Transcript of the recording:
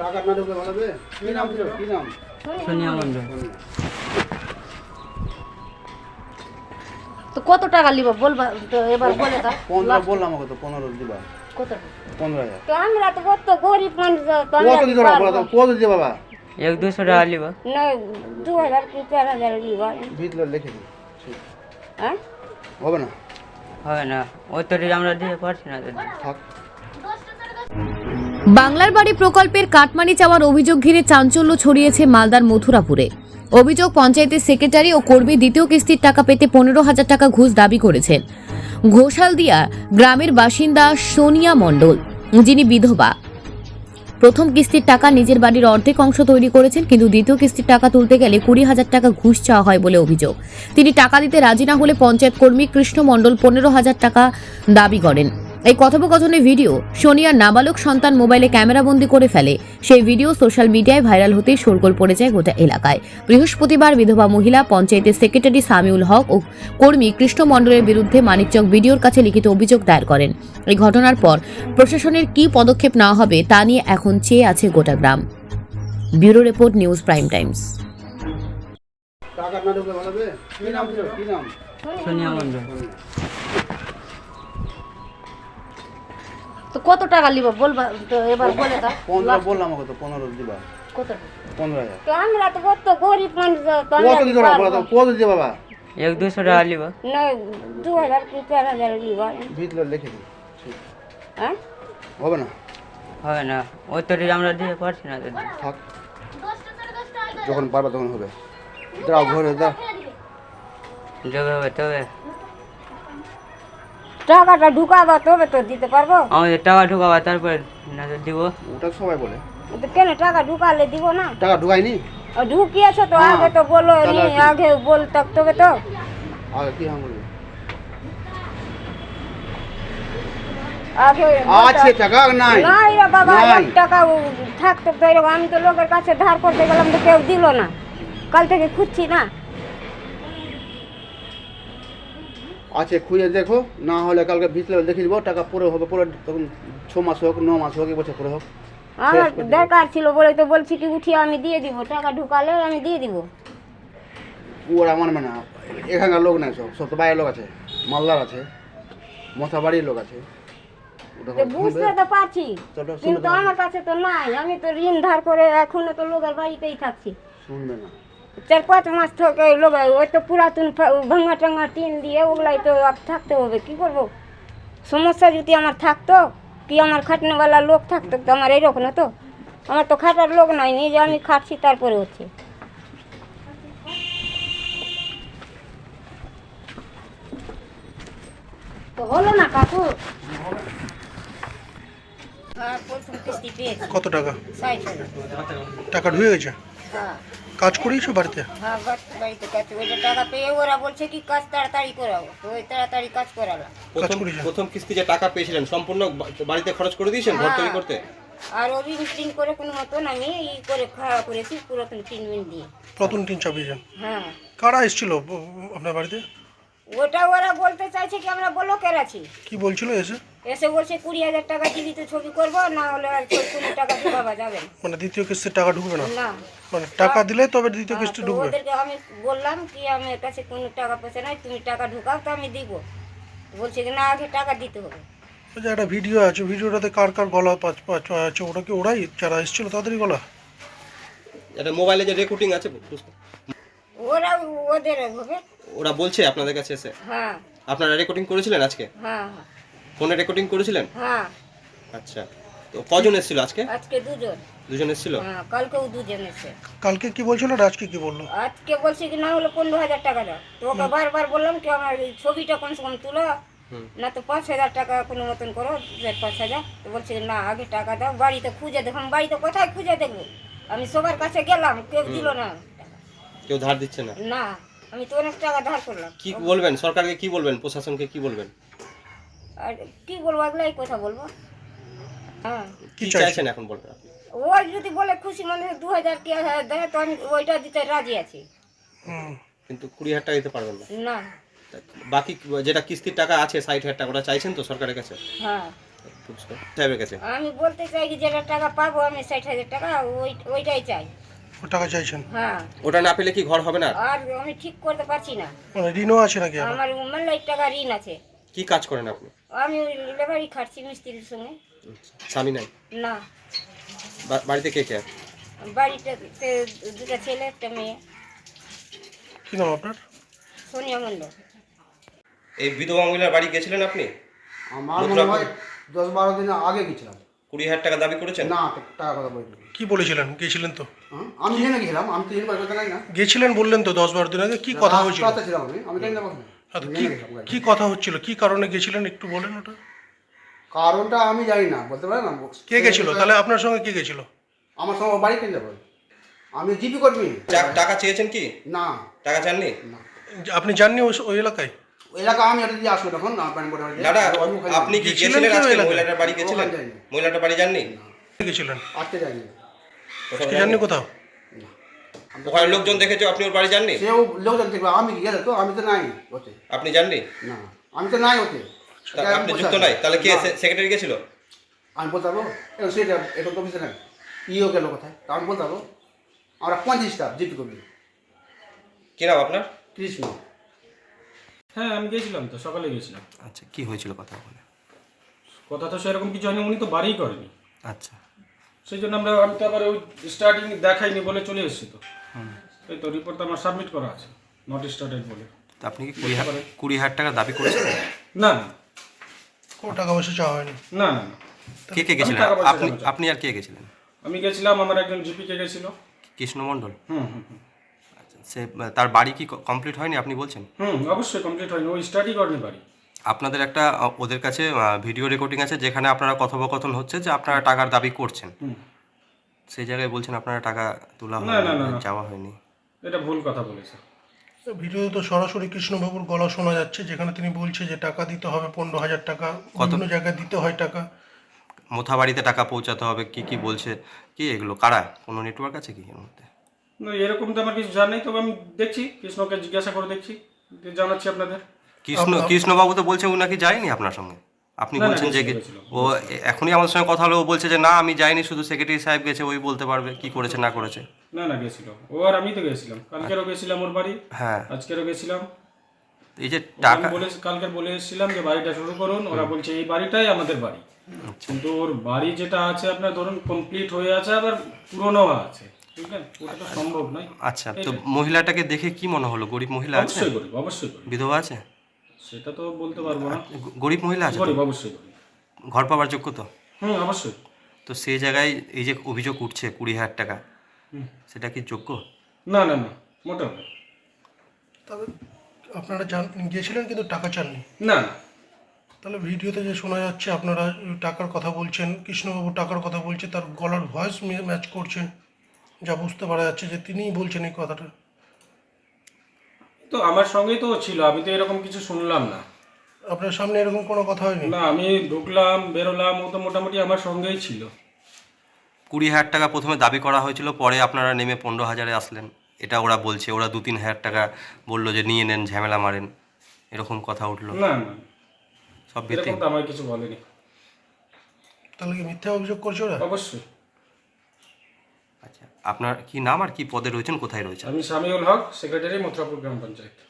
টাকা না ঢুকলে ভালো হবে কি নাম ছিল? কি নাম? সোনিয়া মন্ডল তো কত টাকা লিব? বলবা তো এবার বলে দাও। পনেরো বললাম পনেরো দিবা। কত পনেরো হাজার। তো আমরা তো কত গরিব মানুষ কত দিতে পারব? কত দিতে বাবা এক দুশো টাকা লিব। না দু হাজার কি চার হাজার লিব। ভিতরে লিখে দিই। হ্যাঁ? হবে না? হবে না। ওই তো আমরা দিতে পারছি না। থাক। বাংলার বাড়ি প্রকল্পের কাটমানি চাওয়ার অভিযোগ ঘিরে চাঞ্চল্য ছড়িয়েছে মালদার মথুরাপুরে। অভিযোগ, পঞ্চায়েতের সেক্রেটারি ও কর্মী দ্বিতীয় কিস্তির টাকা পেতে পনেরো হাজার টাকা ঘুষ দাবি করেছেন। ঘোষালদিয়া গ্রামের বাসিন্দা সোনিয়া মণ্ডল, যিনি বিধবা। প্রথম কিস্তির টাকা নিজের বাড়ির অর্ধেক অংশ তৈরি করেছেন, কিন্তু দ্বিতীয় কিস্তির টাকা তুলতে গেলে কুড়ি হাজার টাকা ঘুষ চাওয়া হয় বলে অভিযোগ। তিনি টাকা দিতে রাজি না হলে পঞ্চায়েত কর্মী কৃষ্ণ মণ্ডল পনেরো হাজার টাকা দাবি করেন। এই কথোপকথনের ভিডিও সোনিয়ার নাবালক সন্তান মোবাইলে ক্যামেরাবন্দি করে ফেলে। সেই ভিডিও সোশ্যাল মিডিয়ায় ভাইরাল হতেই শোরগোল পড়ে যায় গোটা এলাকায়। বৃহস্পতিবার বিধবা মহিলা পঞ্চায়েতের সেক্রেটারি সামিউল হক ও কর্মী কৃষ্ণ মণ্ডলের বিরুদ্ধে মানিকচক ভিডিওর কাছে লিখিত অভিযোগ দায়ের করেন। এই ঘটনার পর প্রশাসনের কী পদক্ষেপ নেওয়া হবে তা নিয়ে এখন চেয়ে আছে গোটা গ্রাম। Bureau report news prime times. টাকা না ঢুকলে ভালো হবে কি নাম কি নাম? সোনিয়া মন্ডল তো কত টাকা লিব? বলবা তো এবার বলে দাও। পনেরো বললাম আমাকে তো পনেরো দিবা। কত পনেরো হাজার। তো আমরা তো কত গরিব মানুষ তো কত দিতে তো, কত দিতে বাবা এক দুশো টাকা লিব। না দু হাজার কি চার হাজার লিব। ভিতরে লিখে দিই। হ্যাঁ? হবে না? হবে না। ওই তো আমরা দিতে পারছি না। তো থাক। যখন পারবা তখন হবে। দাও ঘরে দাও। যবে হবে তবে। টাকাটা ঢুকাবা তবে তো দিতে পারব। আমাদের টাকা ঢুকাবা তারপর না তো দিব। ওটা সবাই বলে। তো কেন টাকা ঢুকালে দিব না? টাকা ঢুকাইনি? ঢুকিয়েছো তো আগে তো বলো নি? আগে বলতে তবে তো। আগে কি হাম বলবে? আগে আছে টাকা নাই? নাই রে বাবা টাকা থাকতো তো আমি তো লোকের কাছে ধার করতে গেলাম তো কেউ দিল না। কাল থেকে খুঁজছি না। আছে খুঁজে দেখো না হলে কালকে ভিতরে দেখে দিব টাকা পুরো হবে পুরো তখন ছ মাস হোক ন মাস হোক এক বছর পুরো হোক। আমার দরকার ছিল বলে তো বলছি কি উঠিয়ে আমি দিয়ে দিব টাকা ঢুকালে আমি দিয়ে দিব। ওরা মানবে না এখানকার লোক নাই সব সব তো বাইরের লোক আছে মালদার আছে মশাবাড়ির লোক আছে। বুঝতে তো পারছি তো কিন্তু আমার কাছে তো নাই আমি তো ঋণ ধার করে এখনও তো লোকের বাড়িতেই থাকছি। শুনবে না। চার পাঁচ মাস থেকে লোক ওই তো পুরাতন ভাঙা টাঙা টিন দিয়ে ওগুলাই তো আর থাকতে হবে কি করব? সমস্যা যদি আমার থাকতো কি আমার খাটনেওয়ালা লোক থাকতো তো আমার এইরকম তো আমার তো খাটার লোক নাই নিজে আমি খাটছি তারপরে হচ্ছে। তো হলো না কাকু? কত টাকা? টাকা ঢুকে গেছে? হ্যাঁ। কাজ করিয়েছো বাড়িতে? হ্যাঁ বাড়িতে কাজ টাকা পেয়ে ওরা বলছে কি কাজ তাড়াতাড়ি করাবো তো ওই তাড়াতাড়ি কাজ করালাম প্রথম? প্রথম কিস্তি যে টাকা পেয়েছিলেন সম্পূর্ণ বাড়িতে খরচ করে দিয়েছেন ঘর তৈরি করতে? আর ও ঋণ টিন করে কোনো মতন আমি ই করে খাওয়া করেছি পুরাতন টিন মিন দিয়ে। নতুন টিন চাপিয়েছেন হ্যাঁ। কারা এসেছিল আপনার বাড়িতে? ওটা ওরা বলতে চাইছে কি আমরা ব্লকের আছি। কি বলছিল এসে? এসে বলছে কুড়ি হাজার টাকা দিবি তো ছবি করব না হলে আর কোনো টাকা ঢুকাবা যাবে না। মানে দ্বিতীয় কিস্তির টাকা ঢুকবে না? না। মানে টাকা দিলে তবে দ্বিতীয় হ্যাঁ, কিস্তি তো ঢুকবে। ওদেরকে আমি বললাম কি আমার কাছে কোনো টাকা পয়সা নাই তুমি টাকা ঢুকাও তো আমি দিব। বলছে কি না আগে টাকা দিতে হবে। ওই যে একটা ভিডিও আছে ভিডিওটাতে কার কার গলা পাঁচ পাঁচ আছে ওটা কি ওরাই? যারা এসেছিল তাদেরই গলা? এটা মোবাইলে যে রেকর্ডিং আছে বুঝতে- ওরা ওদের হবে ওরা বলছে আপনাদের কাছে এসে। হ্যাঁ। আপনারা রেকর্ডিং করেছিলেন আজকে? হ্যাঁ হ্যাঁ। ফোনে রেকর্ডিং করেছিলেন? হ্যাঁ। আচ্ছা। তো কজন এসেছিল আজকে? আজকে দুজন। দুজন এসেছিল? হ্যাঁ কালকেও দুজন এসেছে। কালকে কি বলছিল? আর আজকে কি বলল? আজকে বলছে কি না হলে পনেরো হাজার টাকা দাও। তো ওকে বারবার বললাম কি আমার এই ছবিটা কমসে কম তুলো? হুম। না তো পাঁচ হাজার টাকা কোনো মতন করো চার পাঁচ হাজার। তো বলছে না আগে টাকা দাও বাড়িতে খুঁজে দেখো। আমি বাড়িতে কোথায় খুঁজে দেখব? আমি সবার কাছে গেলাম কেউ দিল না। কেউ ধার দিচ্ছে না? না আমি তো অনেক টাকা ধার করলাম। কি বলবেন? সরকারকে কি বলবেন? প্রশাসনকে কি বলবেন? আর কি বলব এগুলাই কথা বলব? হ্যাঁ। কি চাইছেন? এখন বলবেন আপনি? ওই যদি বলে খুশি মনে হয় দু হাজার কি হাজার দেয় তো আমি ওইটা দিতে রাজি আছি। কিন্তু কুড়ি হাজার টাকা দিতে পারবেন না? না। বাকি যেটা কিস্তির টাকা আছে ষাট হাজার টাকা ওটা চাইছেন তো সরকারের কাছে? হ্যাঁ। সাহেবের কাছে? আমি বলতে চাই কি যেটা টাকা পাবো আমি ষাট হাজার টাকা ওই ওইটাই চাই। ও টাকা চাইছেন? হ্যাঁ। ওটা না পেলে কি ঘর হবে না? আর আমি ঠিক করতে পারছি না। মানে ঋণও আছে নাকি? আমার মেলায় টাকা ঋণ আছে। কি কাজ করেন আপনি? আমি ওই লেবারই খাটছি মিস্ত্রির সঙ্গে। স্বামী নাই? না। বা- বাড়িতে কে কে? বাড়িতে দুটো ছেলে একটা মেয়ে। কি নাম আপনার? সোনিয়া মণ্ডল। এই বিধবা মহিলার বাড়ি গেছিলেন আপনি? আমার মনে হয় দশ বারো দিন আগে গেছিলাম। কুড়ি হাজার টাকা দাবি করেছেন? না টাকা কথা বলি কি বলেছিলেন? গেছিলেন তো। হ্যাঁ? আমি জেনে গেছিলাম আমি তো জেনে করতে জানি না। গেছিলেন বললেন তো দশ বারো দিন আগে কি কথা হয়েছিল? ছিলাম আমি আমি জানি না কি গাড়ি। কি কথা হচ্ছিল? কি কারণে গেছিলেন? একটু বলেন ওটা। কারণটা আমি জানি না বলতে পারি না? কে গেছিল? তাহলে আপনার সঙ্গে কে গেছিল? আমার সঙ্গে বাড়ি কিনতে যাব? আমি জিপি কর্মী। চা- টাকা চেয়েছেন কি? না। টাকা চাননি? না। আপনি জাননি ওই এলাকায়? ওই এলাকা আমি এটা দিয়ে আসব তখন। দাদা আপনি কি গেছিলেন আজকে মহিলাটার বাড়ি গেছিলেন। মহিলাটার বাড়ি যাননি? গেছিলেন? আসতে যাইনি। কোথাও কি যাননি? জাননি কোথাও? ওখানে লোকজন দেখেছ আপনি ওর বাড়ি যাননি? সেও লোকজন দেখবে আমি গেলে তো আমি তো নাই ওতে। আপনি যাননি? না আমি তো নাই ওতে। তা আপনি যুক্ত নাই? তাহলে কে সেক্রেটারি গেছিল আমি বলতে পারব? সেটা এখন তো অফিসে নাই। ইও গেল কোথায়? তা আমি বলতে পারব? আমরা পঁয়ত্রিশটা জিপি করবি। কি নাম আপনার? কৃষ্ণ। হ্যাঁ আমি গেছিলাম তো সকালে গেছিলাম আচ্ছা কি হয়েছিল কথা বলে? কথা তো সেরকম কিছু হয়নি উনি তো বাড়িই করেনি। আচ্ছা। সেই জন্য আমরা আমি তো আবার ওই স্টার্টিং দেখাইনি বলে চলে এসেছি তো। এই তো রিপোর্ট তো আমার সাবমিট করা আছে নট স্টার্টেড বলে। তা আপনি কি কুড়ি হাজার কুড়ি হাজার টাকা দাবি করেছেন? না না। কোনো টাকা পয়সা চাওয়া হয়নি। না না না। কে কে গেছিলেন? টাকা পয়সা আপনি আপনি আর কে গেছিলেন? আমি গেছিলাম আমার একজন জিপিকে গেছিল। কৃষ্ণমণ্ডল? হুম হুম হুম। আচ্ছা সে তার বাড়ি কি কমপ্লিট হয়নি আপনি বলছেন? হুম অবশ্যই কমপ্লিট হয়নি। ওই স্টার্টই করেনি বাড়ি। আপনাদের একটা আহ, ওদের কাছে ভিডিও রেকর্ডিং আছে যেখানে আপনারা কথোপকথন হচ্ছে যে আপনারা টাকার দাবি করছেন। হুম। সেই জায়গায় বলছেন আপনারা টাকা তোলা না, না, না, হয়নি না। যাওয়া হয়নি। এটা ভুল কথা বলেছে। ভিডিওতে তো সরাসরি কৃষ্ণবাবুর গলা শোনা যাচ্ছে যেখানে তিনি বলছে যে টাকা দিতে হবে পনেরো হাজার টাকা বিভিন্ন জায়গায় দিতে হয় টাকা। মোথা বাড়িতে টাকা পৌঁছাতে হবে কি কি বলছে কি এগুলো কারা? কোনো নেটওয়ার্ক আছে কি এর মধ্যে? না এরকম তো আমার কিছু জানাই তবে আমি দেখছি কৃষ্ণকে জিজ্ঞাসা করে দেখছি জানাচ্ছি আপনাদের। কৃষ্ণ কৃষ্ণবাবু তো বলছে ও নাকি যায়নি আপনার সঙ্গে। আপনি বলছেন যে। ও এখনই আমার সঙ্গে কথা হলো ও বলছে যে না আমি যাইনি শুধু সেক্রেটারি সাহেব গেছে ওই বলতে পারবে কি করেছে না করেছে। না না গেছিল। ও আর আমি তো গেছিলাম। কালকেরও গেছিলাম ওর বাড়ি। হ্যাঁ। আজকেরও গেছিলাম। এই যে টাকা বলে কালকে বলে এসেছিলাম যে বাড়িটা শুরু করুন। ওরা বলছে এই বাড়িটাই আমাদের বাড়ি। আচ্ছা। কিন্তু ওর বাড়ি যেটা আছে আপনার ধরুন কমপ্লিট হয়ে আছে আবার পুরনো আছে। আচ্ছা তো মহিলাটাকে দেখে কি মনে হলো? গরিব মহিলা আছে? অবশ্যই গরিব অবশ্যই বিধবা আছে? সেটা তো বলতে পারব না। গরিব মহিলা আছে গরিব অবশ্যই ঘর পাওয়ার যোগ্য তো? হুম অবশ্যই। তো সেই জায়গায় এই যে অভিযোগ উঠছে কুড়ি হাজার টাকা সেটা কি যোগ্য? না না না মোটামুটি। তবে আপনারা জান গিয়েছিলেন কিন্তু টাকা চাননি? না তাহলে ভিডিওতে যে শোনা যাচ্ছে আপনারা টাকার কথা বলছেন কৃষ্ণবাবু টাকার কথা বলছে তার গলার ভয়েস ম্যাচ করছে। যা বুঝতে পারা যাচ্ছে যে তিনিই বলছেন এই কথাটা। তো আমার সঙ্গেই তো ছিল আমি তো এরকম কিছু শুনলাম না। আপনার সামনে এরকম কোনো কথা হয়নি? না আমি ঢুকলাম বেরোলাম ও তো মোটামুটি আমার সঙ্গেই ছিল। কুড়ি হাজার টাকা প্রথমে দাবি করা হয়েছিল পরে আপনারা নেমে পনেরো হাজারে আসলেন। এটা ওরা বলছে ওরা দু তিন হাজার টাকা বলল যে নিয়ে নেন ঝামেলা মারেন। এরকম কথা উঠল। না না সব ভিত্তি এরকম তো আমার কিছু বলেনি। তাহলে কি মিথ্যা অভিযোগ করছে ওরা? অবশ্যই। আচ্ছা। আপনার কি নাম আর কি পদে রয়েছেন? কোথায় রয়েছেন? আমি সামিউল হক, সেক্রেটারি মথুরাপুর গ্রাম পঞ্চায়েত।